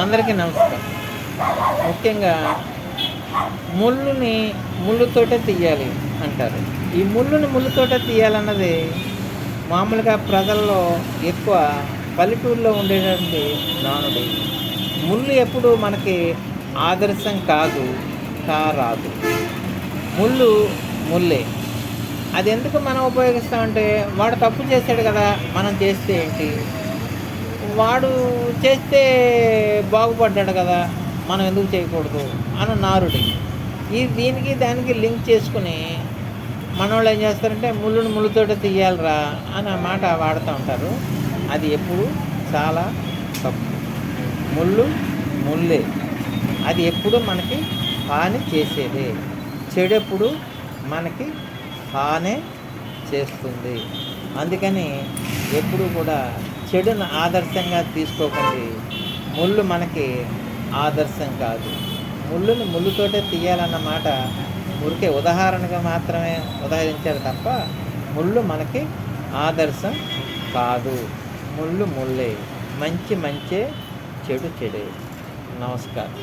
అందరికీ నమస్కారం. ముఖ్యంగా ముళ్ళుని ముళ్ళుతోటే తీయాలి అంటారు. ఈ ముళ్ళుని ముళ్ళుతోటే తీయాలన్నది మామూలుగా ప్రజల్లో ఎక్కువ పల్లెటూరులో ఉండేటువంటి నానుడి. ముళ్ళు ఎప్పుడు మనకి ఆదర్శం కాదు కారాదు ముళ్ళు ముల్లే అది ఎందుకు మనం ఉపయోగిస్తామంటే వాడు తప్పు చేశాడు కదా మనం చేస్తే ఏంటి? వాడు చేస్తే బాగుపడ్డాడు కదా మనం ఎందుకు చేయకూడదు అని నారుడి. ఈ దీనికి దానికి లింక్ చేసుకుని మనోళ్ళు ఏం చేస్తారంటే ముళ్ళుని ముళ్ళుతోటి తీయాలిరా అని ఆ మాట వాడుతూ ఉంటారు. అది ఎప్పుడు? చాలా తప్పు. ముళ్ళు ముళ్ళే. అది ఎప్పుడు మనకి హాని చేసేదే. చెడెప్పుడు మనకి హానే చేస్తుంది. అందుకని ఎప్పుడు కూడా చెడును ఆదర్శంగా తీసుకోకండి. ముళ్ళు మనకి ఆదర్శం కాదు. ముళ్ళును ముళ్ళుతోటే తీయాలన్న మాట ఊరికే ఉదాహరణగా మాత్రమే ఉదాహరించారు తప్ప ముళ్ళు మనకి ఆదర్శం కాదు. ముళ్ళు ముళ్ళే. మంచి మంచే చెడు చెడే. నమస్కారం.